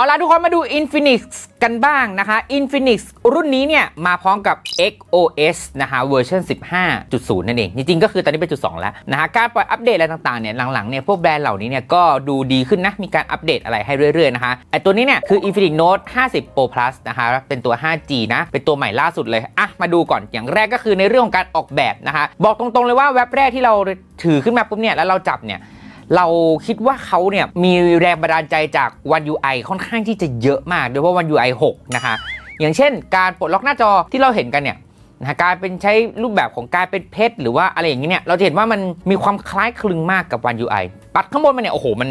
เอาล่ะทุกคนมาดู Infinix กันบ้างนะคะ Infinix รุ่นนี้เนี่ยมาพร้อมกับ XOS นะคะเวอร์ชัน15.0 นั่นเอง จริงๆ ก็คือตอนนี้เป็นจุด 2 แล้วนะคะการปล่อยอัปเดตอะไรต่างๆเนี่ยหลังๆเนี่ยพวกแบรนด์เหล่านี้เนี่ยก็ดูดีขึ้นนะ มีการอัปเดตอะไรให้เรื่อยๆนะคะไอตัวนี้เนี่ยคือ Infinix Note 50 Pro Plus นะคะเป็นตัว 5G นะเป็นตัวใหม่ล่าสุดเลยอะมาดูก่อนอย่างแรกก็คือในเรื่องของการออกแบบนะคะบอกตรงๆเลยว่าเว็บแรกที่เราถือขึ้นมาปุ๊บเนี่ยแล้วเราจับเนี่ย เราคิดว่าเขาเนี่ยมีแรงบันดาลใจจาก One UI ค่อนข้างที่จะเยอะมาก โดยเฉพาะ One UI 6 นะคะ อย่างเช่น การปลดล็อกหน้าจอที่เราเห็นกันเนี่ยนะการเป็นใช้รูปแบบของการเป็นเพชรหรือว่าอะไรอย่างนี้เนี่ยเราจะเห็นว่ามันมีความคล้ายคลึงมากกับ One UI ปัดข้างบนมันเนี่ยโอ้โหมัน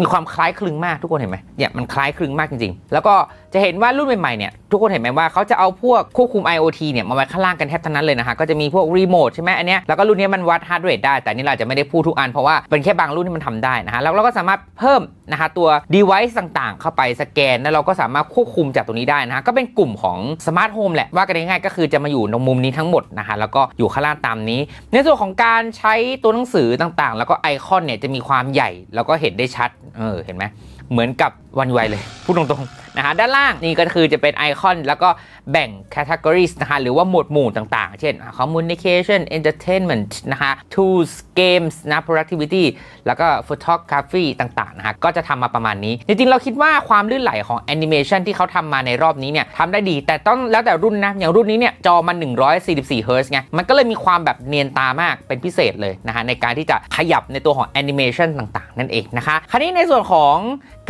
มีความคล้ายคลึงมากทุกคนเห็นไหมเนี่ยมันคล้ายคลึงมากจริงๆ แล้วก็จะเห็นว่ารุ่นใหม่ๆเนี่ยทุกคนเห็นไหมว่าเขาจะเอาพวกควบคุม IoT เนี่ยมาไว้ข้างล่างกันแทบทั้งนั้นเลยนะฮะก็จะมีพวกรีโมทใช่ไหมอันเนี้ยแล้วก็รุ่นนี้มันวัดฮาร์ดเรทได้แต่นี่เราจะไม่ได้พูดทุกอันเพราะว่าเป็นแค่บางรุ่นที่มันทำได้นะฮะแล้วเราก็สามารถเพิ่มนะคะตัว device ต่างๆ เข้าไปสแกน แล้วเราก็สามารถควบคุมจากตรงนี้ได้นะฮะก็เป็นกลุ่มของสมาร์ทโฮมแหละ ว่ากันง่ายๆก็คือจะมาอยู่ตรงมุมนี้ทั้งหมดนะคะแล้วก็อยู่ข้างล่างตามนี้ ในส่วนของการใช้ตัวหนังสือต่างๆ แล้วก็ไอคอนเนี่ยจะมีความใหญ่แล้วก็เห็นได้ชัดเออเห็นไหมเหมือนกับวันยูไเลย พูดตรงๆนะฮะด้านล่างนี่ก็คือจะเป็นไอคอน แล้วก็แบ่ง categories นะคะหรือว่าหมวดหมู่ต่างๆ เช่น communication entertainment นะคะ tools games นะ productivity แล้วก็ photography ต่างๆนะฮะก็จะทำมาประมาณนี้ จริงๆ เราคิดว่าความลื่นไหลของแอนิเมชันที่เขาทำมาในรอบนี้เนี่ยทำได้ดี แต่ต้องแล้วแต่รุ่นนะ อย่างรุ่นนี้เนี่ยจอมัน 144 Hz ไงมันก็เลยมีความแบบเนียนตามากเป็นพิเศษเลยนะฮะในการที่จะขยับในตัวของแอนิเมชันต่างๆ นั่นเองนะคะคราวนี้ในส่วนของ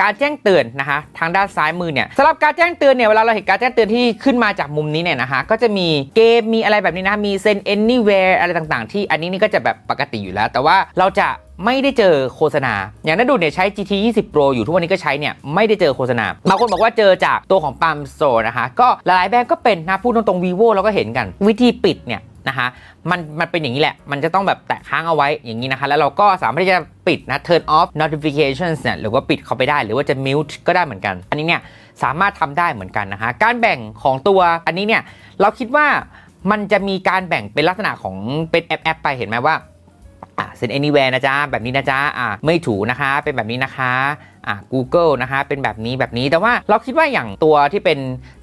การแจ้งเตือนนะคะทางด้านซ้ายมือเนี่ยสำหรับการแจ้งเตือนเนี่ยเวลาเราเห็นการแจ้งเตือนที่ขึ้นมาจากมุมนี้เนี่ยนะคะก็จะมีเกมมีอะไรแบบนี้นะมีเซน anywhere อะไรต่างๆ ที่อันนี้นี่ก็จะแบบปกติอยู่แล้ว แต่ว่าเราจะไม่ได้เจอโฆษณา อย่างนั้นดูเนี่ยใช้ GT 20 Pro อยู่ทุกวันนี้ก็ใช้เนี่ยไม่ได้เจอโฆษณา บางคนบอกว่าเจอจากตัวของ Palm Store นะคะ ก็หลายๆแบรนด์ก็เป็นนะพูดตรงๆ vivo เราก็เห็นกัน วิธีปิดเนี่ย นะคะมันมันเป็นอย่างนี้แหละ มันจะต้องแบบแตะค้างเอาไว้อย่างนี้นะคะ แล้วเราก็สามารถที่จะปิดนะ turn off notifications เนี่ยหรือว่าปิดเขาไปได้ หรือว่าจะ mute ก็ได้เหมือนกัน อันนี้เนี่ยสามารถทำได้เหมือนกันนะคะ การแบ่งของตัวอันนี้เนี่ยเราคิดว่ามันจะมีการแบ่งเป็นลักษณะของเป็นแอปแอปไปเห็นไหมว่าอะเซ็น anywhere นะจ๊ะ แบบนี้นะจ๊ะอะไม่ถูนะคะ เป็นแบบนี้นะคะอะ Google นะคะ เป็นแบบนี้แบบนี้ แต่ว่าเราคิดว่าอย่างตัวที่เป็น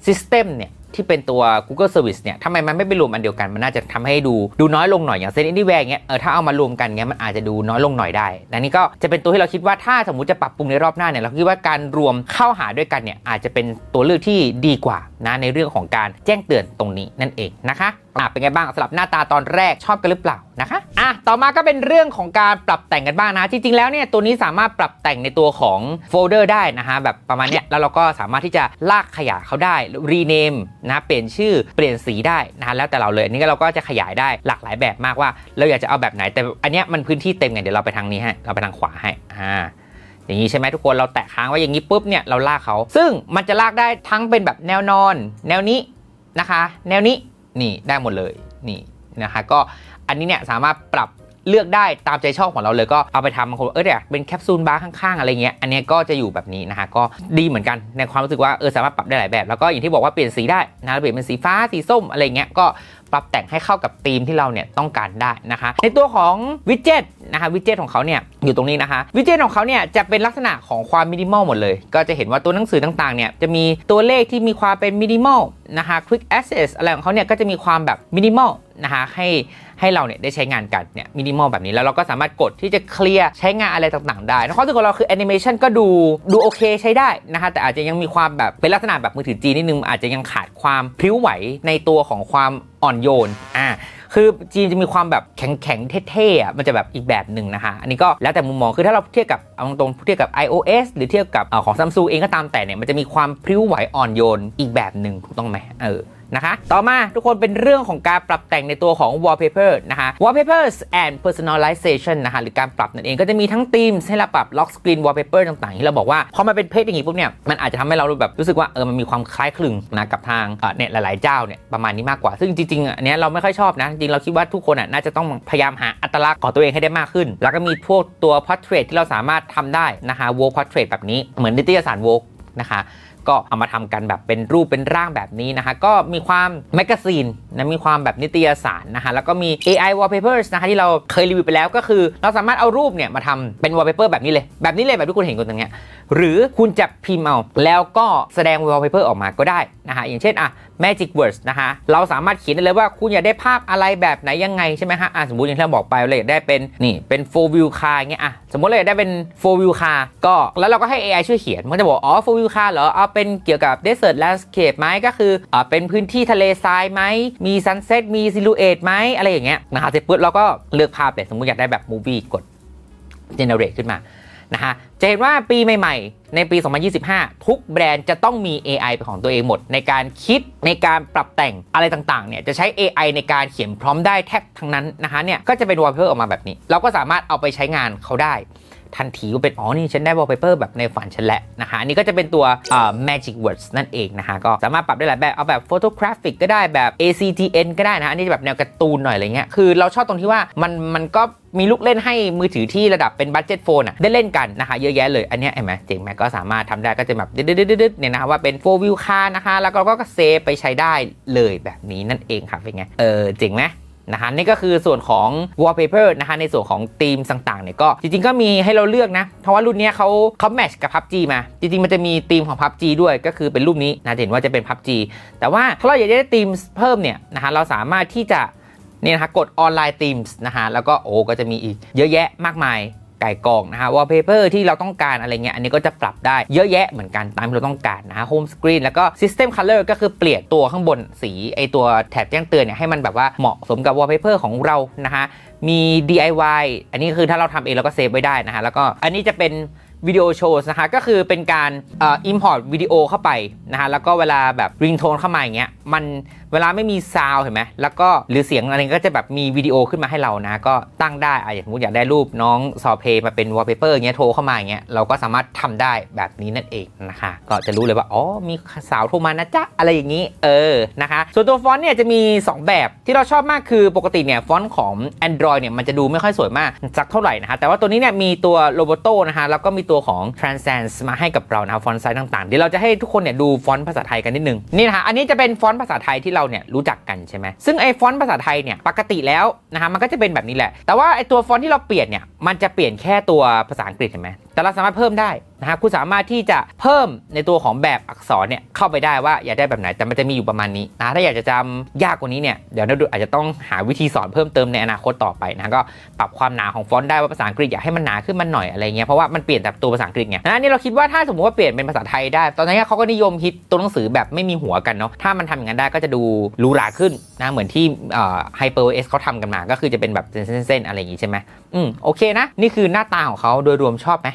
System เนี่ย ที่เป็นตัว Google Service เนี่ยทำไมมันไม่ไปรวมอันเดียวกัน มันน่าจะทำให้ดูดูน้อยลงหน่อยอย่างเซ็นดี้แวร์เงี้ยเออถ้าเอามารวมกันเงี้ยมันอาจจะดูน้อยลงหน่อยได้และนี่ก็จะเป็นตัวที่เราคิดว่าถ้าสมมติจะปรับปรุงในรอบหน้าเนี่ยเราคิดว่าการรวมเข้าหาด้วยกันเนี่ยอาจจะเป็นตัวเลือกที่ดีกว่านะในเรื่องของการแจ้งเตือนตรงนี้นั่นเองนะคะอะเป็นไงบ้างสำหรับหน้าตาตอนแรกชอบกันหรือเปล่านะคะอะต่อมาก็เป็นเรื่องของการปรับแต่งกันบ้างนะจริงๆแล้วเนี่ยตัวนี้สามารถปรับแต่งในตัวของโฟลเดอร์ได้นะฮะแบบประมาณเนี้ยแล้วเราก็สามารถที่จะลากขยายเขาได้รีเนมนะเปลี่ยนชื่อเปลี่ยนสีได้นะฮะแล้วแต่เราเลยอันนี้เราก็จะขยายได้หลากหลายแบบมากว่า เราอยากจะเอาแบบไหนแต่อันเนี้ยมันพื้นที่เต็มไงเดี๋ยวเราไปทางนี้ให้เราไปทางขวาให้อ่าอย่างนี้ใช่ไหมทุกคนเราแตะค้างไว้อย่างนี้ปุ๊บเนี่ยเราลากเขา ซึ่งมันจะลากได้ทั้งเป็นแบบแนวนอน แนวนี้นะคะ แนวนี้ นี่ได้หมดเลยนี่นะคะก็อันนี้เนี่ยสามารถปรับเลือกได้ตามใจชอบของเราเลยก็เอาไปทำบางคนเออเนี่ยเป็นแคปซูลบาร์ข้างๆ อะไรเงี้ยอันนี้ก็จะอยู่แบบนี้นะคะก็ดีเหมือนกันในความรู้สึกว่าเออสามารถปรับได้หลายแบบ แล้วก็อย่างที่บอกว่าเปลี่ยนสีได้นะเปลี่ยนเป็นสีฟ้าสีส้มอะไรเงี้ยก็ปรับแต่งให้เข้ากับธีมที่เราเนี่ยต้องการได้นะคะ ในตัวของวิดเจ็ตนะคะวิดเจ็ตของเขาเนี่ยอยู่ตรงนี้นะคะวิดเจ็ตของเขาเนี่ยจะเป็นลักษณะของความมินิมอลหมดเลย ก็จะเห็นว่าตัวหนังสือต่างๆเนี่ยจะมีตัวเลขที่มีความเป็นมินิมอล นะคะ quick access อะไรของเขาเนี่ยก็จะมีความแบบมินิมอลนะคะให้ให้เราเนี่ยได้ใช้งานกันเนี่ยมินิมอลแบบนี้แล้วเราก็สามารถกดที่จะเคลียร์ใช้งานอะไรต่างๆได้ข้อดีของเราคือแอนิเมชันก็ดูดูโอเคใช้ได้นะคะแต่อาจจะยังมีความแบบเป็นลักษณะแบบมือถือจีนนิดนึงอาจจะยังขาดความพริ้วไหวในตัวของความอ่อนโยนอ่า คือจีนจะมีความแบบแข็งแข็งเท่ๆอะมันจะแบบอีกแบบหนึ่งนะคะอันนี้ก็แล้วแต่มุมมองคือถ้าเราเทียบกับเอาตรงๆเทียบกับ iOS หรือเทียบกับของซัมซุงเองก็ตามแต่เนี่ยมันจะมีความพริ้วไหวอ่อนโยนอีกแบบหนึ่งถูกต้องไหมเออ นะคะ ต่อมาทุกคนเป็นเรื่องของการปรับแต่งในตัวของ wallpaper นะคะ wallpapers and personalization นะคะหรือการปรับนั่นเองก็จะมีทั้งธีมให้เราปรับ lock screen wallpaper ต่างๆที่เราบอกว่าพอมันเป็นเพจอย่างนี้ปุ๊บเนี่ยมันอาจจะทำให้เราแบบรู้สึกว่าเออมันมีความคล้ายคลึงนะกับทางเนี่ยหลายๆเจ้าเนี่ยประมาณนี้มากกว่า ซึ่งจริงๆอันนี้เราไม่ค่อยชอบนะจริงเราคิดว่าทุกคนน่าจะต้องพยายามหาอัตลักษณ์ของตัวเองให้ได้มากขึ้น แล้วก็มีพวกตัว portrait ที่เราสามารถทำได้นะคะ wall portrait แบบนี้เหมือนนิตยสาร Vogue นะคะ ก็เอามาทำกันแบบเป็นรูปเป็นร่างแบบนี้นะคะก็มีความแมกกาซีนนะมีความแบบนิตยสารนะคะแล้วก็มี AI wallpapers นะคะที่เราเคยรีวิวไปแล้วก็คือ เราสามารถเอารูปเนี่ยมาทำเป็น wallpaper แบบนี้เลย แบบนี้เลยแบบที่คุณเห็นกันตรงเนี้ยหรือคุณจะพิมพ์เอาแล้วก็แสดง wallpaper ออกมาก็ได้นะคะอย่างเช่นอะ Magic Words นะคะเราสามารถเขียนได้เลยว่าคุณอยากได้ภาพอะไรแบบไหนยังไงใช่ไหมฮะอะสมมติอย่างที่เราบอกไปเราอยากได้เป็นนี่เป็น4 view car เงี้ยอะสมมติเราอยากได้เป็น4 view car ก็แล้วเราก็ให้ AI ช่วยเขียน มันจะบอกอ๋อ4 view car เหรอเอาเป็นเกี่ยวกับ desert landscape ไหมก็คืออ่าเป็นพื้นที่ทะเลทรายไหมมี sunset มี silhouette ไหมอะไรอย่างเงี้ยนะคะเสร็จปุ๊บเราก็เลือกภาพเลยสมมติอยากได้แบบ movie กด generate ขึ้นมา นะฮะจะเห็นว่าปีใหม่ๆ ในปี 2025 ทุกแบรนด์จะต้องมี AI เป็นของตัวเองหมด ในการคิดในการปรับแต่งอะไรต่างๆเนี่ยจะใช้ AI ในการเขียนพร้อมได้แทบทั้งนั้นนะคะเนี่ยก็จะเป็นวอลเปเปอร์ออกมาแบบนี้ เราก็สามารถเอาไปใช้งานเขาได้ ทันทีว่าเป็นอ๋อนี่ฉันได้ wallpaper แบบในฝันฉันแหละนะคะอันนี้ก็จะเป็นตัวเอ่อ magic words นั่นเองนะคะก็สามารถปรับได้หลายแบบเอาแบบ photographic ก็ได้แบบ ACTN ก็ได้นะอันนี้แบบแนวการ์ตูนหน่อยอะไรเงี้ยคือเราชอบตรงที่ว่ามันมันก็มีลูกเล่นให้มือถือที่ระดับเป็นบัตเจ็ตโฟนอะได้เล่นกันนะคะเยอะแยะเลยอันนี้เห็นไหมเจ๋งไหมก็สามารถทำได้ก็จะแบบดึดๆๆๆเนี่ยนะคะว่าเป็น4 view car นะคะแล้วเราก็เซฟไปใช้ได้เลยแบบนี้นั่นเองค่ะเป็นไงเออเจ๋งไหม นะคะนี่ก็คือส่วนของ wallpaper นะคะในส่วนของธีมต่างๆเนี่ยก็จริงๆก็มีให้เราเลือกนะ เพราะว่ารุ่นนี้เขาเขาแมชกับ PUBG มา จริงๆมันจะมีธีมของ PUBG ด้วยก็คือเป็นรูปนี้นะเห็นว่าจะเป็น PUBG แต่ว่าถ้าเราอยากได้ธีมเพิ่มเนี่ยนะคะเราสามารถที่จะเนี่ยนะคะกดออนไลน์ธีมส์นะคะแล้วก็โอ้ก็จะมีอีกเยอะแยะมากมาย ไก่กองนะฮะ wallpaper ที่เราต้องการอะไรเงี้ยอันนี้ก็จะปรับได้เยอะแยะเหมือนกันตามที่เราต้องการนะฮะ home screen แล้วก็ system color ก็คือเปลี่ยนตัวข้างบนสีไอตัวแถบแจ้งเตือนเนี่ยให้มันแบบว่าเหมาะสมกับ wallpaper ของเรานะฮะมี DIY อันนี้คือถ้าเราทำเองเราก็เซฟไว้ได้นะฮะแล้วก็อันนี้จะเป็นวิดีโอโชว์นะคะก็คือเป็นการอ่อ import วิดีโอเข้าไปนะฮะแล้วก็เวลาแบบ ringtone เข้ามาอย่างเงี้ยมัน เวลาไม่มีซาวเห็นไหมแล้วก็หรือเสียงอะไรก็จะแบบมีวิดีโอขึ้นมาให้เรานะ ก็ตั้งได้อะอย่างสมมติอยากได้รูปน้องซอเพมาเป็น wallpaper อย่างเงี้ยโทรเข้ามาอย่างเงี้ยเราก็สามารถทำได้แบบนี้นั่นเองนะคะ ก็จะรู้เลยว่าอ๋อมีสาวโทรมานะจ๊ะอะไรอย่างนี้เออนะคะ ส่วนตัวฟอนต์เนี่ยจะมี 2 แบบที่เราชอบมากคือปกติเนี่ยฟอนต์ของ Android เนี่ยมันจะดูไม่ค่อยสวยมากสักเท่าไหร่นะคะแต่ว่าตัวนี้เนี่ยมีตัว Roboto นะคะแล้วก็มีตัวของ Transcends มาให้กับเรานะฟอนต์ไซส์ต่างๆเดี๋ยวเราจะให้ทุกคนเนี่ยดูฟอนต์ภาษาไทยกันนิดนึงนี่นะคะอันนี้จะเป็นฟอนต์ภาษาไทยที่เราเนี่ยรู้จักกันใช่ไหมซึ่งไอ้ฟอนต์ภาษาไทยเนี่ยปกติแล้วนะฮะมันก็จะเป็นแบบนี้แหละ แต่ว่าไอ้ตัวฟอนต์ที่เราเปลี่ยนเนี่ยมันจะเปลี่ยนแค่ตัวภาษาอังกฤษเห็นไหมแต่เราสามารถเพิ่มได้นะฮะคุณสามารถที่จะเพิ่มในตัวของแบบอักษรเนี่ยเข้าไปได้ว่าอยากได้แบบไหนแต่มันจะมีอยู่ประมาณนี้นะถ้าอยากจะจำยากกว่านี้เนี่ยเดี๋ยวเราดูอาจจะต้องหาวิธีสอนเพิ่มเติมในอนาคตต่อไปนะก็ปรับความหนาของฟอนต์ได้ว่าภาษาอังกฤษอยากให้มันหนาขึ้นมันหน่อยอะไรเงี้ยเพราะว่ามันเปลี่ยนแต่ตัวภาษาอังกฤษไงนะนี่เราคิดว่าถ้าสมมติว่าเปลี่ยนเป็นภาษาไทยได้ ตอนนี้เขาก็นิยมฮิตตัวหนังสือแบบไม่มีหัวกันเนาะถ้ามันทำอย่างนั้นได้ก็จะดูรูหราขึ้นนะเหมือนที่ไฮเปอร์เอสเขาทำกันมาก็คือจะเป็นแบบเส้นๆอะไรอย่างงี้ใช่ไหมอืมโอเคนะนี่คือหน้าตาของเขาโดยรวมชอบไหม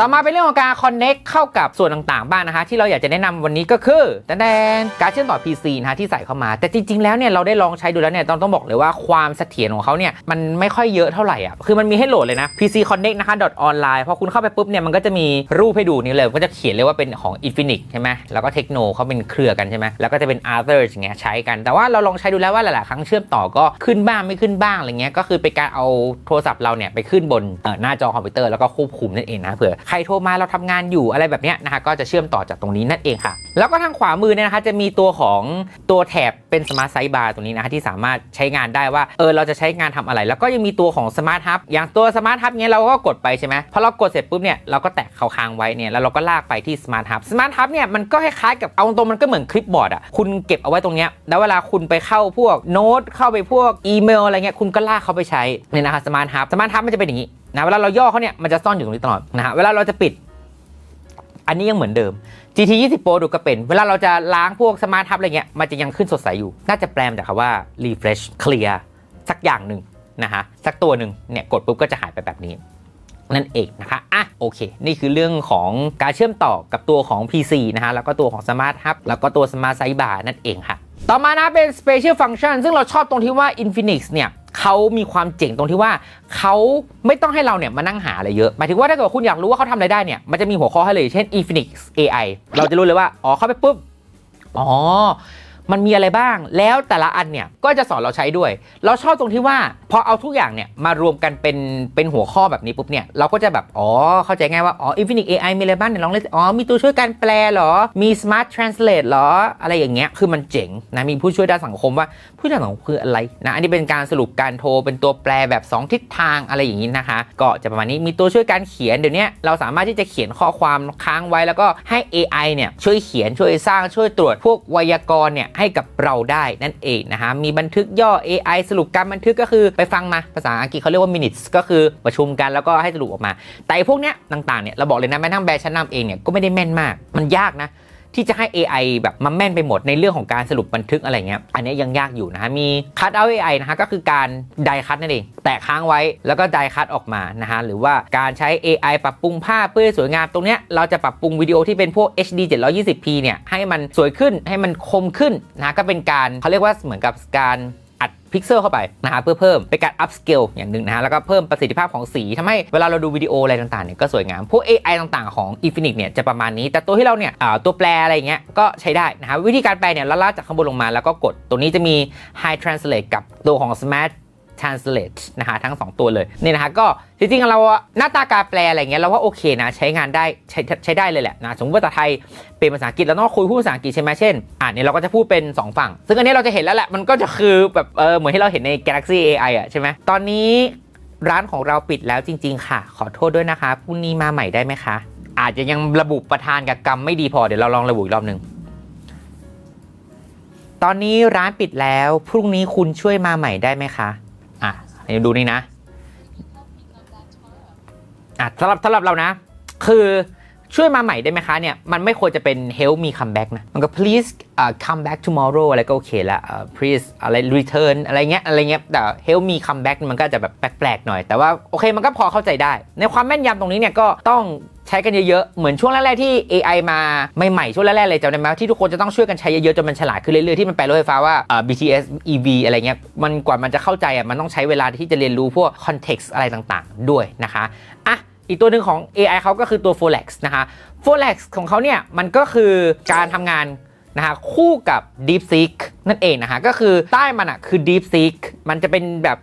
ต่อมาเป็นเรื่องของการ connect เข้ากับส่วนต่างๆ บ้างนะคะ ที่เราอยากจะแนะนำวันนี้ก็คือแดนการเชื่อมต่อ PC นะคะที่ใส่เข้ามา แต่จริงๆแล้วเนี่ยเราได้ลองใช้ดูแล้วเนี่ยต้องต้องบอกเลยว่าความเสถียรของเขาเนี่ยมันไม่ค่อยเยอะเท่าไหร่อะคือมันมีให้โหลดเลยนะ PC connect นะคะ .online พอคุณเข้าไปปุ๊บเนี่ยมันก็จะมีรูปให้ดูนี่เลยก็จะเขียนเลยว่าเป็นของ Infinix ใช่ไหมแล้วก็เทคโนเขาเป็นเครือกันใช่ไหมแล้วก็จะเป็น Other อย่างเงี้ยใช้กัน แต่ว่าเราลองใช้ดูแล้วว่าหลายๆครั้งเชื่อมต่อก็ขึ้นบ้างไม่ขึ้นบ้างอะไรเงี้ยก็คือเป็นการเอาโทรศัพท์เราเนี่ยไปขึ้นบนหน้าจอคอมพิวเตอร์แล้วก็ควบคุมนั่นเองนะเผื่อใครโทรมาเราทำงานอยู่อะไรแบบนี้นะคะก็จะเชื่อมต่อจากตรงนี้นั่นเองค่ะ แล้วก็ทางขวามือเนี่ยนะคะจะมีตัวของตัวแถบเป็นสมาร์ทไซบาร์ตรงนี้นะคะที่สามารถใช้งานได้ว่าเออเราจะใช้งานทำอะไร แล้วก็ยังมีตัวของสมาร์ทฮับอย่างตัวสมาร์ทฮับเนี้ยเราก็กดไปใช่ไหมพอเรากดเสร็จปุ๊บเนี่ยเราก็แตะเขาค้างไว้เนี่ยแล้วเราก็ลากไปที่สมาร์ทฮับสมาร์ทฮับเนี่ยมันก็คล้ายๆกับเอาตรงมันก็เหมือนคลิปบอร์ดอะคุณเก็บเอาไว้ตรงเนี้ยแล้วเวลาคุณไปเข้าพวกโน้ตเข้าไปพวกอีเมลอะไรเงี้ยคุณก็ลากเขาไปใช้เนี่ยนะคะสมาร์ทฮับสมาร์ทฮับมันจะเป็นอย่างนี้ นะเวลาเราย่อเขาเนี่ยมันจะซ่อนอยู่ตรงนี้ตลอดนะฮะเวลาเราจะปิด อันนี้ยังเหมือนเดิม GT 20 Pro ดูก็เป็น เวลาเราจะล้างพวกสมาร์ททับอะไรเงี้ยมันจะยังขึ้นสดใสอยู่ น่าจะแปลมาจากคำว่า refresh clear สักอย่างหนึ่งนะฮะสักตัวหนึ่งเนี่ยกดปุ๊บก็จะหายไปแบบนี้นั่นเองนะคะ อะ โอเค นี่คือเรื่องของการเชื่อมต่อกับตัวของ PC นะฮะ แล้วก็ตัวของ Smart Hub แล้วก็ตัว Smart Sidebar นั่นเองค่ะ ต่อมานะเป็น Special Function ซึ่งเราชอบตรงที่ว่า Infinix เนี่ย เขามีความเจ๋งตรงที่ว่าเขาไม่ต้องให้เราเนี่ยมานั่งหาอะไรเยอะหมายถึงว่าถ้าเกิดว่าคุณอยากรู้ว่าเขาทำอะไรได้เนี่ยมันจะมีหัวข้อให้เลยเช่น Infinix AI เราจะรู้เลยว่าอ๋อเข้าไปปุ๊บอ๋อ มันมีอะไรบ้าง แล้วแต่ละอันเนี่ยก็จะสอนเราใช้ด้วย เราชอบตรงที่ว่าพอเอาทุกอย่างเนี่ยมารวมกันเป็นเป็นหัวข้อแบบนี้ปุ๊บเนี่ยเราก็จะแบบอ๋อเข้าใจง่ายว่าอ๋อ Infinix AI มีอะไรบ้างเนี่ยลองเล่นอ๋อมีตัวช่วยการแปลเหรอ มี Smart Translate เหรอ อะไรอย่างเงี้ยคือมันเจ๋งนะมีผู้ช่วยด้านสังคมว่าผู้ช่วยด้านสังคมคืออะไรนะอันนี้เป็นการสรุปการโทรเป็นตัวแปลแบบ 2 ทิศทางอะไรอย่างนี้นะคะ ก็จะประมาณนี้มีตัวช่วยการเขียนเดี๋ยวนี้เราสามารถที่จะเขียนข้อความค้างไว้แล้วก็ให้ AI เนี่ยช่วยเขียนช่วยสร้างช่วยตรวจพวกไวยากรณ์เนี่ยให้กับเราได้นั่นเองนะฮะมีบันทึกย่อ AI สรุปการบันทึกก็คือไปฟังมาภาษาอังกฤษเขาเรียกว่า minutes ก็คือประชุมกันแล้วก็ให้สรุปออกมา แต่ไอ้พวกเนี้ยต่างๆเนี่ยเราบอกเลยนะแม้ทั้งแบรนด์ชั้นนำเองเนี่ยก็ไม่ได้แม่นมาก มันยากนะ ที่จะให้ AI แบบมาแม่นไปหมดในเรื่องของการสรุปบันทึกอะไรเงี้ย อันนี้ยังยากอยู่นะฮะ มี cut out AI นะฮะ ก็คือการไดคัตนั่นเอง แตะค้างไว้แล้วก็ไดคัตออกมานะฮะ หรือว่าการใช้ AI ปรับปรุงภาพเพื่อสวยงามตรงเนี้ย เราจะปรับปรุงวิดีโอที่เป็นพวก HD 720p เนี่ย ให้มันสวยขึ้น ให้มันคมขึ้นนะะก็เป็นการเขาเรียกว่าเหมือนกับการ พิกเซลเข้าไปนะฮะเพื่อเพิ่มเป็นการอัพสเกลอย่างหนึ่งนะฮะแล้วก็เพิ่มประสิทธิภาพของสีทำให้เวลาเราดูวิดีโออะไรต่างๆเนี่ยก็สวยงาม พวก AI ต่างๆของ Infinix เนี่ยจะประมาณนี้ แต่ตัวที่เราเนี่ยตัวแปลอะไรเงี้ยก็ใช้ได้นะฮะวิธีการแปลเนี่ยเราลากจากข้างบนลงมาแล้วก็กดตัวนี้จะมี High Translate กับตัวของ Smart Translate นะฮะทั้ง 2 ตัวเลยนี่นะฮะก็จริงๆเราหน้าตาการแปลอะไรเงี้ยเราว่าโอเคนะใช้งานได้ใช้ใช้ได้เลยแหละนะสมมติภาษาไทยเป็นภาษาอังกฤษเราต้องคุยพูดภาษาอังกฤษใช่ไหมเช่นอ่านเนี่ยเราก็จะพูดเป็น 2 ฝั่ง ซึ่งอันนี้เราจะเห็นแล้วแหละมันก็จะคือแบบเออเหมือนที่เราเห็นใน Galaxy AI อะใช่ไหมตอนนี้ร้านของเราปิดแล้วจริง ๆ ค่ะ ขอโทษด้วยนะคะพรุ่งนี้มาใหม่ได้ไหมคะ อาจจะยังระบุประธานกับกรรมไม่ดีพอเดี๋ยวเราลองระบุอีกรอบหนึ่งตอนนี้ร้านปิดแล้วพรุ่งนี้คุณช่วยมาใหม่ได้ไหมคะ เดี๋ยวดูนี่นะอะสำหรับสำหรับเรานะ คือช่วยมาใหม่ได้ไหมคะเนี่ย มันไม่ควรจะเป็น help me come back นะ มันก็ please uh, come back tomorrow อะไรก็โอเคละ uh, please อะไร return อะไรเงี้ยอะไรเงี้ยแต่ help me come back มันก็จะแบบแปลกๆหน่อย แต่ว่าโอเคมันก็พอเข้าใจได้ ในความแม่นยำตรงนี้เนี่ยก็ต้อง ใช้กันเยอะๆ เหมือนช่วงแรกๆที่ AI มาใหม่ๆ ช่วงแรกๆเลยจำได้ไหมที่ทุกคนจะต้องช่วยกันใช้เยอะๆ จนมันฉลาดขึ้นเรื่อยๆ ที่มันแปลรถไฟฟ้าว่าเอ่อ BTS EV อะไรเงี้ยมันกว่ามันจะเข้าใจอะมันต้องใช้เวลาที่จะเรียนรู้พวก context อะไรต่างๆ ด้วยนะคะอะอีกตัวหนึ่งของ AI เขาก็คือตัว Folex นะคะ Folex ของเขาเนี่ยมันก็คือการทำงานนะฮะคู่กับ DeepSeek นั่นเองนะฮะก็คือใต้มันอะคือ DeepSeek มันจะเป็นแบบ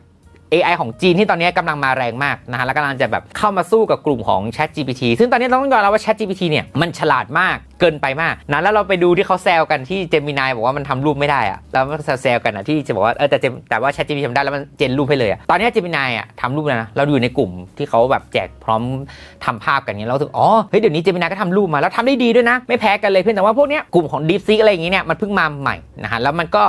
AI ของจีนที่ตอนนี้กำลังมาแรงมากนะฮะแล้วกำลังจะแบบเข้ามาสู้กับกลุ่มของ Chat GPT ซึ่งตอนนี้ต้องยอมรับว่า Chat GPT เนี่ยมันฉลาดมาก เกินไปมากนะแล้วเราไปดูที่เขาแซวกันที่ Gemini บอกว่ามันทำรูปไม่ได้อะแล้วมันแซวกันอะที่จะบอกว่าเออแต่แต่ว่า Chat GPT ทำได้แล้วมันเจนรูปให้เลยอะตอนนี้ Gemini อะทำรูปแล้วนะเราอยู่ในกลุ่มที่เขาแบบแจกพร้อมทำภาพกันเนี้ยเราถึงอ๋อเฮ้ยเดี๋ยวนี้ Gemini ก็ทำรูปมาแล้วทำได้ดีด้วยนะ ไม่แพ้กันเลยเพียงแต่ว่าพวกเนี้ยกลุ่มของ DeepSeek อะไรอย่างเงี้ยเนี่ยมันเพิ่งมาใหม่นะฮะแล้วมันก็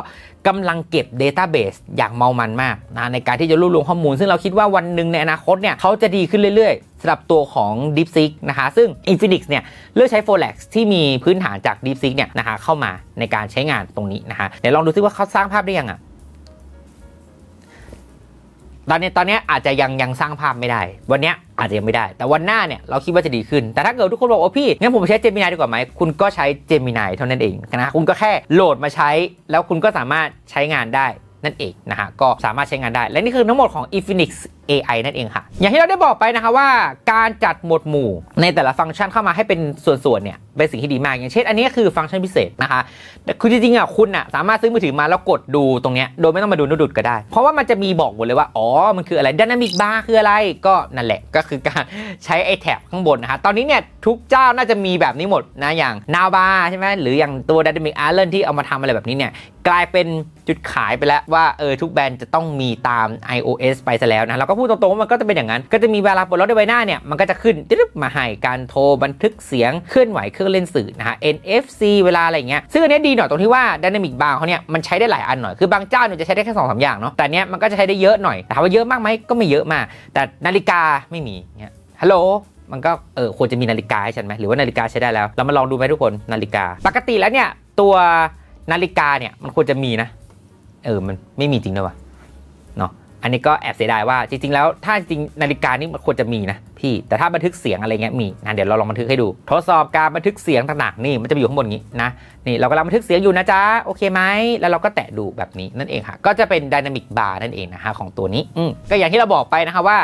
กำลังเก็บ Database อย่างเมามันมากนะในการที่จะรวบรวมข้อมูล ซึ่งเราคิดว่าวันหนึ่งในอนาคตเนี่ยเขาจะดีขึ้นเรื่อยๆ สำหรับตัวของ DeepSeek นะคะซึ่ง Infinix เนี่ยเลือกใช้ Folex ที่มีพื้นฐานจาก DeepSeek เนี่ยนะคะเข้ามาในการใช้งานตรงนี้นะคะเดี๋ยวลองดูซิว่าเขาสร้างภาพได้ยังอะตอนนี้ตอนนี้อาจจะยังยังสร้างภาพไม่ได้ วันเนี้ยอาจจะยังไม่ได้ แต่วันหน้าเนี่ยเราคิดว่าจะดีขึ้น แต่ถ้าเกิดทุกคนบอกว่าพี่งั้นผมใช้ Gemini ดีกว่าไหมคุณก็ใช้ Gemini เท่านั้นเองนะคุณก็แค่โหลดมาใช้ แล้วคุณก็สามารถใช้งานได้นั่นเองนะฮะก็สามารถใช้งานได้ และนี่คือทั้งหมดของ Infinix AI นั่นเองค่ะ อย่างที่เราได้บอกไปนะคะว่า การจัดหมวดหมู่ในแต่ละฟังก์ชันเข้ามาให้เป็นส่วนๆเนี่ยเป็นสิ่งที่ดีมาก อย่างเช่น อันนี้คือฟังก์ชันพิเศษนะคะคือจริงๆอะคุณอะสามารถซื้อมือถือมาแล้วกดดูตรงเนี้ยโดยไม่ต้องมาดูนุดุดก็ได้ เพราะว่ามันจะมีบอกหมดเลยว่า อ๋อ มันคืออะไร Dynamic Bar คืออะไรก็นั่นแหละก็คือการใช้ไอ้แท็บข้างบนนะคะตอนนี้เนี่ยทุกเจ้าน่าจะมีแบบนี้หมดนะอย่าง Now Bar ใช่ไหมหรืออย่างตัว Dynamic Island ที่เอามาทำอะไรแบบนี้เนี่ยกลายเป็นจุดขายไปแล้วว่าเออทุกแบรนด์จะต้องมีตาม iOS ไปซะแล้วนะเราก็พูดตรงๆว่ามันก็จะเป็นอย่างนั้น ก็จะมีเวลาปลดล็อกด้วยใบหน้าเนี่ยมันก็จะขึ้นตึ๊บมาให้การโทรบันทึกเสียงเคลื่อนไหวเครื่องเล่นสื่อนะฮะ NFC เวลาอะไรเงี้ยซึ่งอันเนี้ยดีหน่อยตรงที่ว่า Dynamic Bar เขาเนี่ยมันใช้ได้หลายอันหน่อยคือบางเจ้าเนี่ยจะใช้ได้แค่สองสามอย่างเนาะแต่เนี้ยมันก็จะใช้ได้เยอะหน่อยแต่ถามว่าเยอะมากไหมก็ไม่เยอะมาก แต่นาฬิกาไม่มีเนี่ยฮัลโหลมันก็เออควรจะมีนาฬิกาให้ฉันไหมหรือว่านาฬิกาใช้ได้แล้ว เรามาลองดูไหมทุกคนนาฬิกา ปกติแล้วเนี่ยตัวนาฬิกาเนี่ยมันควรจะมีนะ เออมันไม่มีจริงด้วยวะ อันนี้ก็แอบเสียดายว่าจริงๆแล้วถ้าจริงนาฬิกานี่มันควรจะมีนะพี่แต่ถ้าบันทึกเสียงอะไรเงี้ยมีนะเดี๋ยวเราลองบันทึกให้ดู ทดสอบการบันทึกเสียงต่างๆนี่มันจะไปอยู่ข้างบนนี้นะนี่เรากำลังบันทึกเสียงอยู่นะจ๊ะ โอเคไหม แล้วเราก็แตะดูแบบนี้นั่นเองค่ะ ก็จะเป็น Dynamic Bar นั่นเองนะคะ ของตัวนี้ก็อย่างที่เราบอกไปนะคะว่า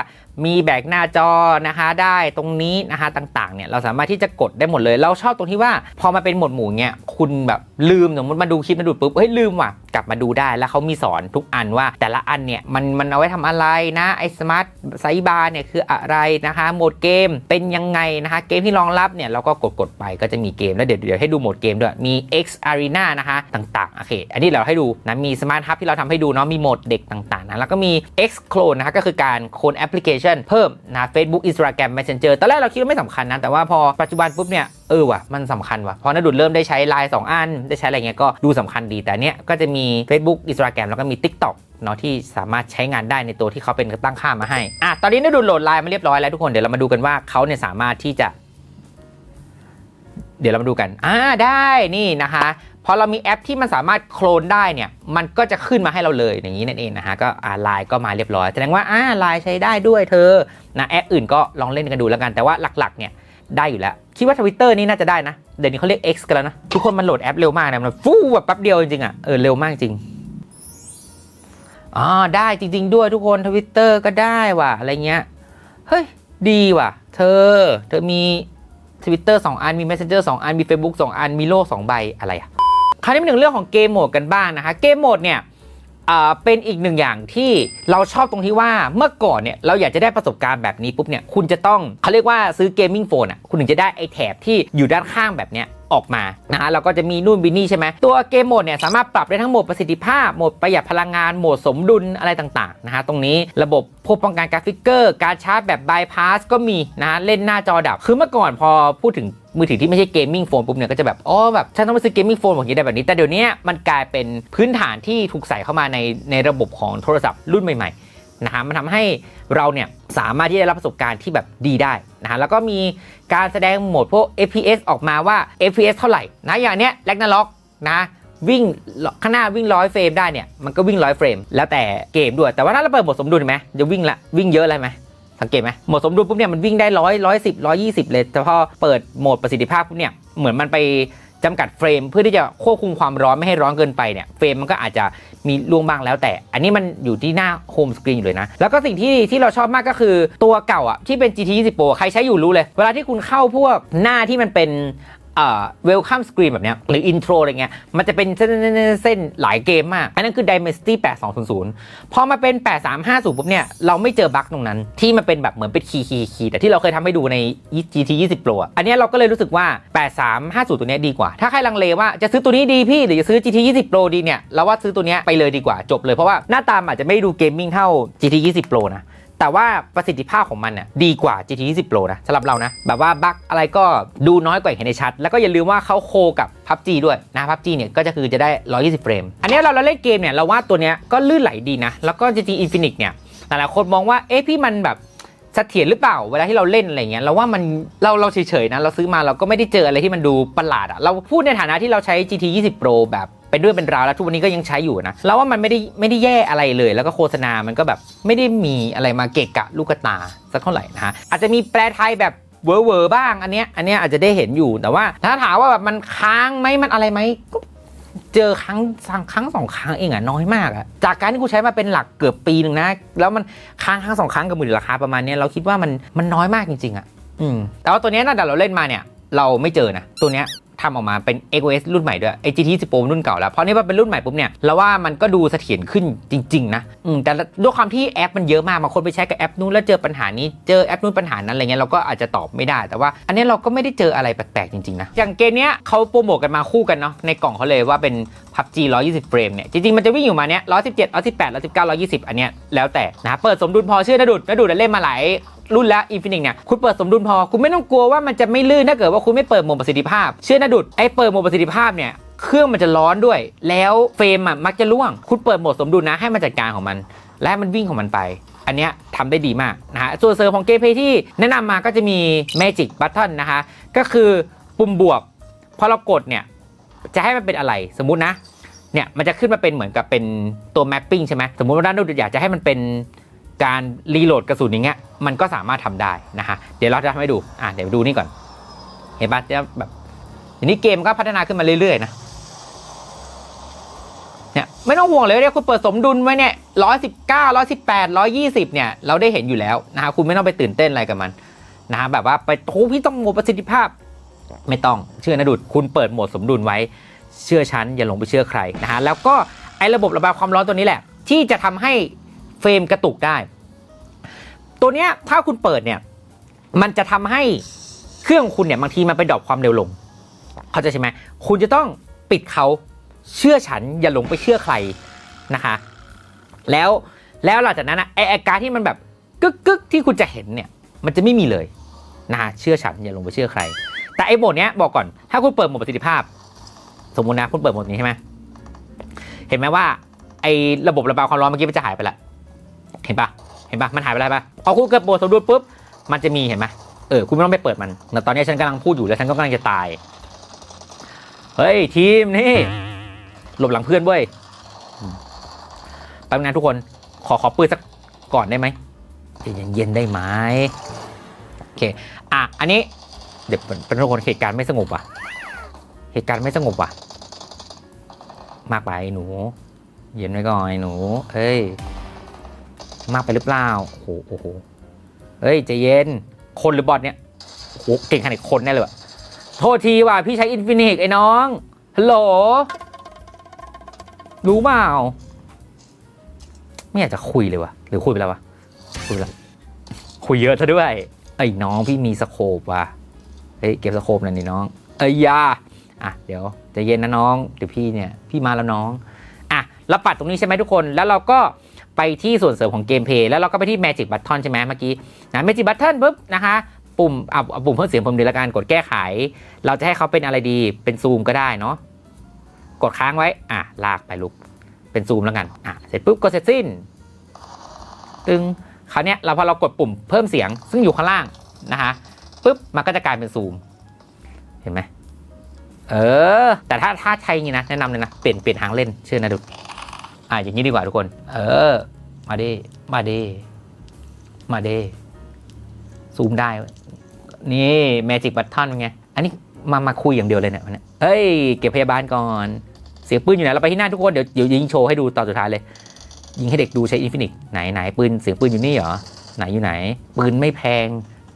มีแบกหน้าจอนะคะ ได้ตรงนี้นะคะต่างๆเนี่ยเราสามารถที่จะกดได้หมดเลย เราชอบตรงที่ว่า พอมาเป็นหมวดหมู่เนี่ยคุณแบบลืมสมมติมาดูคลิปมาดูปุ๊บเฮ้ยลืมว่ะกลับมาดูได้แล้วเขามีสอนทุกอันว่า แต่ละอันเนี่ยมันมันเอาไว้ทำอะไรนะไอ้สมาร์ทไซบาร์เนี่ยคืออะไรนะคะโหมดเกมเป็นยังไงนะคะเกมที่รองรับเนี่ยเราก็กดกดไปก็จะมีเกมแล้วเดี๋ยวเดี๋ยวให้ดูโหมดเกมด้วยมี X Arena นะคะต่างๆโอเคอันนี้เราให้ดูนะมีสมาร์ทฮับที่เราทำให้ดูเนาะมีโหมดเด็กต่างๆนะแล้วก็มี X Clone นะคะก็คือการโคลนแอปพลิเคชันเพิ่มนะ Facebook Instagram Messenger ตอนแรกเราคิดว่าไม่สำคัญนะแต่ว่าพอปัจจุบันปุ๊บเนี่ยเออว่ะมันสำคัญว่ะพอนดุดเริ่มได้ใช้ไลน์2อัน ได้ใช้อะไรเงี้ยก็ดูสำคัญดีแต่เนี้ยก็จะมี Facebook Instagram แล้วก็มี TikTok เนาะที่สามารถใช้งานได้ในตัวที่เขาเป็นตั้งค่ามาให้อะตอนนี้ได้ดูโหลดไลน์มาเรียบร้อยแล้วทุกคนเดี๋ยวเรามาดูกันว่าเขาเนี่ยสามารถที่จะ เดี๋ยวเรามาดูกันอ่าได้นี่นะคะพอเรามีแอปที่มันสามารถโคลนได้เนี่ยมันก็จะขึ้นมาให้เราเลยอย่างนี้นั่นเองนะฮะก็อ่าไลน์ก็มาเรียบร้อยแสดงว่าอ่าไลน์ใช้ได้ด้วยเธอนะแอปอื่นก็ลองเล่นกันดูแล้วกันแต่ว่าหลักๆเนี่ยได้อยู่แล้ว คิดว่าทวิตเตอร์นี่น่าจะได้นะ เดี๋ยวนี้เขาเรียก X กันแล้วนะ ทุกคนมันโหลดแอปเร็วมากนะมันฟู่แบบแป๊บเดียวจริงๆอะเออเร็วมากจริงอ๋อได้จริง ๆ ด้วยทุกคนทวิตเตอร์ก็ได้ว่ะอะไรเงี้ยเฮ้ยดีว่ะ เธอ เธอมี Twitter 2 อัน มี Messenger 2 อัน มี Facebook 2 อัน มีโล่2ใบอะไรอะคราวนี้มาถึงเรื่องของเกมโหมดกันบ้างนะคะ เกมโหมดเนี่ยเป็นอีกหนึ่งอย่างที่เราชอบตรงที่ว่าเมื่อก่อนเนี่ยเราอยากจะได้ประสบการณ์แบบนี้ปุ๊บเนี่ยคุณจะต้องเขาเรียกว่าซื้อเกมมิ่งโฟนอะคุณถึงจะได้ไอแถบที่อยู่ด้านข้างแบบเนี้ย ออกมานะฮะเราก็จะมีนู่นบินี่ใช่ไหมตัวเกมโหมดเนี่ยสามารถปรับได้ทั้งโหมดประสิทธิภาพโหมดประหยัดพลังงานโหมดสมดุลอะไรต่างๆนะฮะตรงนี้ระบบพวกป้องกันกราฟิกเกอร์ การชาร์จแบบบายพาสก็มีนะฮะเล่นหน้าจอดับคือเมื่อก่อนพอพูดถึงมือถือที่ไม่ใช่เกมมิ่งโฟนปุ๊บเนี่ยก็จะแบบอ๋อแบบฉันต้องไปซื้อเกมมิ่งโฟนแบบนี้ได้แบบนี้ แต่เดี๋ยวนี้มันกลายเป็นพื้นฐานที่ถูกใส่เข้ามาในในระบบของโทรศัพท์รุ่นใหม่ๆ นะฮะมันทำให้เราเนี่ยสามารถที่จะรับประสบการณ์ที่แบบดีได้นะฮะแล้วก็มีการแสดงโหมดพวก FPS ออกมาว่า FPS เท่าไหร่นะอย่างเนี้ยแลกนาล็อกนะวิ่งข้างหน้าวิ่งร้อยเฟรมได้เนี่ยมันก็วิ่งร้อยเฟรมแล้วแต่เกมด้วย แต่ว่าถ้าเราเปิดโหมดสมดุลเห็นไหมจะวิ่งละวิ่งเยอะเลยไหมสังเกตไหมโหมดสมดุลปุ๊บเนี่ยมันวิ่งได้ร้อยร้อยสิบร้อยยี่สิบเลยแต่พอเปิดโหมดประสิทธิภาพปุ๊บเนี่ยเหมือนมันไป จำกัดเฟรมเพื่อที่จะควบคุมความร้อนไม่ให้ร้อนเกินไปเนี่ยเฟรมมันก็อาจจะมีล่วงบ้างแล้วแต่ อันนี้มันอยู่ที่หน้าโฮมสกรีนอยู่เลยนะ แล้วก็สิ่งที่ที่เราชอบมากก็คือตัวเก่าอะที่เป็น GT 20 Pro ใครใช้อยู่รู้เลย เวลาที่คุณเข้าพวกหน้าที่มันเป็น เอ่อ welcome screen แบบเนี้ยหรือ intro อะไรเงี้ยมันจะเป็นเส้นเส้นหลายเกมมาก อันนั้นคือ Dimensity 8200 พอมาเป็น 8350 ปุ๊บเนี่ย เราไม่เจอบั๊กตรงนั้น ที่มันเป็นแบบเหมือนเป็นคีย์คีย์คีย์แต่ที่เราเคยทำให้ดูใน GT 20 Pro อะอันนี้เราก็เลยรู้สึกว่า 8350 ตัวเนี้ยดีกว่า ถ้าใครลังเลว่าจะซื้อตัวนี้ดีพี่ หรือจะซื้อ GT 20 Pro ดีเนี่ยเราว่าซื้อตัวเนี้ยไปเลยดีกว่าจบเลยเพราะว่าหน้าตามอาจจะไม่ด้ดูเกมมิ่งเท่า GT 20 Pro นะ แต่ว่าประสิทธิภาพของมันเนี่ยดีกว่า GT 20 Pro นะสำหรับเรานะ แบบว่าบั๊กอะไรก็ดูน้อยกว่าเห็นในชัด แล้วก็อย่าลืมว่าเขาโคกับ PUBG ด้วยนะ PUBG เนี่ยก็จะคือจะได้ 120 เฟรม อันนี้เราเราเล่นเกมเนี่ยเราว่าตัวเนี้ยก็ลื่นไหลดีนะ แล้วก็ GT Infinite เนี่ยหลายๆคนมองว่าเอ๊ะพี่มันแบบเสถียรหรือเปล่าเวลาที่เราเล่นอะไรเงี้ยเราว่ามันเราเราเฉยๆนะเราซื้อมาเราก็ไม่ได้เจออะไรที่มันดูประหลาดอะเราพูดในฐานะที่เราใช้ GT 20 Pro แบบ เป็นเรื่องเป็นราวแล้วทุกวันนี้ก็ยังใช้อยู่นะเราว่ามันไม่ได้ไม่ได้แย่อะไรเลย แล้วก็โฆษณามันก็แบบไม่ได้มีอะไรมาเกะกะลูกตาสักเท่าไหร่นะฮะอาจจะมีแปลไทยแบบเวอร์เวอร์บ้างอันเนี้ยอันเนี้ยอาจจะได้เห็นอยู่แต่ว่า ถ้าถามว่าแบบมันค้างไหมมันอะไรไหมก็เจอครั้งสองครั้งสองครั้งเองอะน้อยมากอะจากการที่กูใช้มาเป็นหลักเกือบปีหนึ่งนะ แล้วมันค้างครั้งสองครั้งกับมือราคาประมาณเนี้ยเราคิดว่ามันมันน้อยมากจริงๆอะอืมแต่ว่าตัวเนี้ยน่าจะเราเล่นมาเนี่ย เราไม่เจอนะตัวเนี้ย ทำออกมาเป็น XOS รุ่นใหม่ด้วยไอ GT 10 Pro รุ่นเก่าแล้ว เพราะนี่มันเป็นรุ่นใหม่ปุ๊บเนี่ยเราว่ามันก็ดูเสถียรขึ้นจริง ๆ นะอืมแต่ด้วยความที่แอปมันเยอะมากบางคนไปใช้กับแอปนู้นแล้วเจอปัญหานี้เจอแอปนู้นปัญหานั้นอะไรเงี้ยเราก็อาจจะตอบไม่ได้ แต่ว่าอันนี้เราก็ไม่ได้เจออะไรแปลกๆจริงๆนะอย่างเกมเนี้ยเขาโปรโมทกันมาคู่กันเนาะในกล่องเขาเลยว่าเป็น PUBG 120เฟรมเนี่ยจริงๆมันจะวิ่งอยู่มาเนี้ย117 118 119 120 อันเนี้ยแล้วแต่นะเปิดสมดุลพอเชื่อนะดุดนะดุดเล่นมาหลาย รุ่นแล้ว Infinix เนี่ยคุณเปิดสมดุลพอ คุณไม่ต้องกลัวว่ามันจะไม่ลื่นถ้าเกิดว่าคุณไม่เปิดโหมดประสิทธิภาพ เชื่อนะดุดไอ้เปิดโหมดประสิทธิภาพเนี่ยเครื่องมันจะร้อนด้วย แล้วเฟรมอะมักจะร่วง คุณเปิดโหมดสมดุลนะให้มันจัดการของมัน และมันวิ่งของมันไป อันเนี้ยทำได้ดีมากนะฮะส่วนเสริมของเกมเพย์ที่แนะนำมาก็จะมี Magic Button นะคะก็คือปุ่มบวกพอเรากดเนี่ยจะให้มันเป็นอะไรสมมุตินะเนี่ยมันจะขึ้นมาเป็นเหมือนกับเป็นตัว mapping ใช่ไหมสมมุติว่าด้านนู้นอยากจะให้มันเป็น การรีโหลดกระสุนอย่างเงี้ยมันก็สามารถทำได้นะฮะเดี๋ยวเราจะทำให้ดูอะเดี๋ยวดูนี่ก่อน เห็นปะจะแบบทีนี้เกมก็พัฒนาขึ้นมาเรื่อยๆนะเนี่ยไม่ต้องห่วงเลยเนี่ยคุณเปิดสมดุลไว้เนี่ยร้อยสิบเก้าร้อยสิบแปดร้อยยี่สิบเนี่ยเราได้เห็นอยู่แล้วนะฮะคุณไม่ต้องไปตื่นเต้นอะไรกับมันนะฮะแบบว่าไปโอ้พี่ต้องโหมดประสิทธิภาพ ไม่ต้องเชื่อนะดุดคุณเปิดโหมดสมดุลไว้ เชื่อฉันอย่าหลงไปเชื่อใครนะฮะแล้วก็ไอ้ระบบระบายความร้อนตัวนี้แหละ ที่จะทำให้ เฟรมกระตุกได้ ตัวเนี้ยถ้าคุณเปิดเนี่ยมันจะทำให้เครื่องคุณเนี่ยบางทีมันไปดรอปความเร็วลง เข้าใจใช่ไหมคุณจะต้องปิดเขาเชื่อฉันอย่าหลงไปเชื่อใครนะคะ แล้วแล้วหลังจากนั้นนะไออาการที่มันแบบกึกกึกที่คุณจะเห็นเนี่ยมันจะไม่มีเลยนะฮะเชื่อฉันอย่าหลงไปเชื่อใคร แต่ไอโหมดเนี้ยบอกก่อน ถ้าคุณเปิดโหมดประสิทธิภาพ สมมุตินะคุณเปิดโหมดนี้ใช่ไหมเห็นไหมว่าไอระบบระบายความร้อนเมื่อกี้มันจะหายไปละ เห็นปะเห็นปะมันหายไปแล้วปะพอคุณเกิดโหมดสมดุลปุ๊บมันจะมีเห็นไหมเออคุณไม่ต้องไปเปิดมันแต่ตอนนี้ฉันกำลังพูดอยู่แล้วฉันก็กำลังจะตาย เฮ้ยทีมนี่หลบหลังเพื่อนเว้ยอืมแป๊บนึงนทุกคนขอขอปืนสักก่อนได้ไหมใจเย็นๆได้ไหมโอเคอะอันนี้เดี๋ยวเป็นทุกคนเหตุการณ์ไม่สงบว่ะ เหตุการณ์ไม่สงบว่ะ มากไปหนู เย็นไว้ก่อนหนูเฮ้ย มากไปหรือเปล่าโอ้โหโอ้โหเฮ้ยใจเย็นคนหรือบอทเนี่ยโอ้โหเก่งขนาดคนแน่เลยว่ะโทษทีว่ะพี่ใช้อินฟินิกไอ้น้องฮัลโหลรู้เปล่าไม่อยากจะคุยเลยว่ะหรือคุยไปแล้ววะคุยไปแล้วคุยเยอะซะด้วยไอ้น้องพี่มีสโคปว่ะเฮ้ยเก็บสโคปหน่อยนี่น้องเอ้ยยาอะเดี๋ยวใจะเย็นนะน้องเดี๋ยวพี่เนี่ยพี่มาแล้วน้องอะเราปัดตรงนี้ใช่ไหมทุกคนแล้วเราก็ ไปที่ส่วนเสริมของเกมเพลย์แล้วเราก็ไปที่ Magic Button ใช่ไหมเมื่อกี้นะ Magic Button ปุ๊บนะคะปุ่มอะเอาปุ่มเพิ่มเสียงผมดีละกันกดแก้ไข เราจะให้เขาเป็นอะไรดีเป็นซูมก็ได้เนาะกดค้างไว้อะลากไปลูกเป็นซูมแล้วกันอะเสร็จปุ๊บก็เสร็จสิ้น ตึงคราวเนี้ยเราพอเรากดปุ่มเพิ่มเสียงซึ่งอยู่ข้างล่างนะคะปุ๊บมันก็จะกลายเป็นซูม เห็นไหมเออ แต่ถ้าถ้าใช้อย่างนี้นะแนะนำเลยนะเปลี่ยนเปลี่ยนทางเล่นเชื่อนะดู อะอย่างนี้ดีกว่าทุกคน เออ มาดิมาดิมาดิซูมได้ นี่แมจิกบัตทอนไง อันนี้มามาคุยอย่างเดียวเลยเนี่ยวันเนี้ยเฮ้ย เก็บพยาบาลก่อน เสียงปืนอยู่ไหนเราไปที่หน้าทุกคน เดี๋ยวเดี๋ยวยิงโชว์ให้ดูตอนสุดท้ายเลย ยิงให้เด็กดูใช้อินฟินิตไหนไหนปืนเสียงปืนอยู่นี่เหรอ ไหนอยู่ไหน ปืนไม่แพง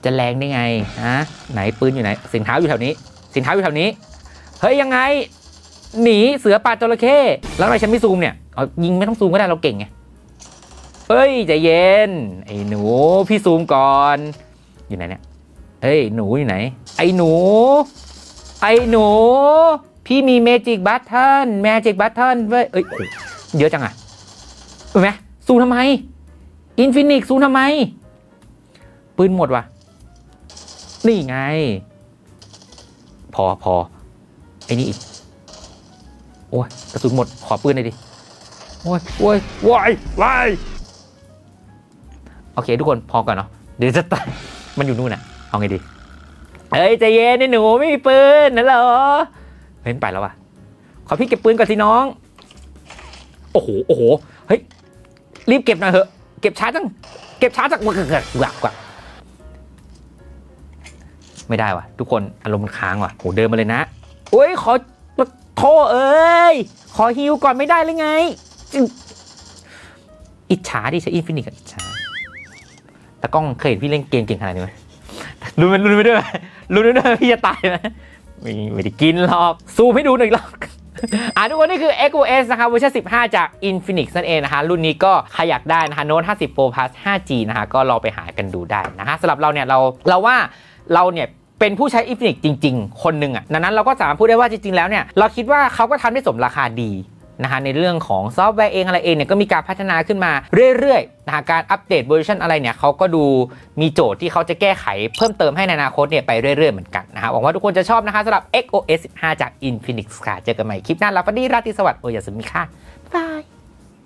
จะแรงได้ไงฮะไหนปืนอยู่ไหนสินเท้าอยู่แถวนี้ สินเท้าอยู่แถวนี้ เฮ้ยยังไง หนีเสือป่าจระเข้แล้วทำไมฉันไม่ซูมเนี่ยเอายิงไม่ต้องซูมก็ได้เราเก่งไงเฮ้ยใจเย็น ไอ้หนูพี่ซูมก่อน อยู่ไหนเนี่ยเฮ้ยหนูอยู่ไหน ไอ้หนู ไอ้หนู พี่มีเมจิกบัตเทิลเมจิกบัตเทิลเว้ยเอ้ยเยอะจังอะเห็นไหมซูมทำไมอินฟินิกซูมทำไม ปืนหมดว่ะ นี่ไง พอพอไอ้นี่อีก โอ้ยกระสุนหมดขอปืนหน่อยดิโอ้ยโอ้ยว้ายว้ายโอเค ทุกคนพอก่อนเนาะเดี๋ยวจะตายมันอยู่นู่นน่ะเอาไงดีเฮ้ยใจเย็นนี่หนูไม่มีปืนนะเหรอเฮ้ยมันไปแล้วว่ะขอพี่เก็บปืนก่อนสิน้อง โอ้โหโอ้โหเฮ้ยรีบเก็บหน่อยเถอะเก็บช้าจังเก็บช้าจังว่ากว่ากว่าไม่ได้ว่ะ ทุกคนอารมณ์มันค้างว่ะโหเดินมาเลยนะโอ้ยขอ โทษเอ้ย ขอฮิวก่อนไม่ได้เลยไง อิจฉาดิใช้อินฟินิตกับอิจฉาแต่กล้องเคยเห็นพี่เล่นเกมเก่งขนาดนี้ไหมรู้ไหมรู้ไหมด้วยไหมรู้ไหมด้วยพี่จะตายไหมไม่ไม่ได้กินหรอก ซูมให้ดูหน่อยหรอกอ่าทุกคนนี่คือ XOS นะคะเวอร์ชัน15 จาก Infinix นั่นเองนะคะ รุ่นนี้ก็ใครอยากได้นะคะ Note 50 Pro Plus 5G นะคะก็ลองไปหากันดูได้นะคะสำหรับเราเนี่ยเราเราว่าเราเนี่ย เป็นผู้ใช้ Infinix จริง ๆ คนหนึ่งอะดังนั้นเราก็สามารถพูดได้ว่าจริง ๆ แล้วเนี่ยเราคิดว่าเขาก็ทำได้สมราคาดีนะคะในเรื่องของซอฟต์แวร์เองอะไรเองเนี่ยก็มีการพัฒนาขึ้นมาเรื่อยๆนะคะการอัปเดตเวอร์ชันอะไรเนี่ยเขาก็ดูมีโจทย์ที่เขาจะแก้ไขเพิ่มเติมให้ในอนาคตเนี่ยไปเรื่อยๆเหมือนกันนะคะหวังว่าทุกคนจะชอบนะคะสำหรับ XOS 15 จาก Infinix ค่ะ เจอกันใหม่คลิปหน้าลาฟาดีราตรีสวัสดิ์โอยาสมิค่ะบาย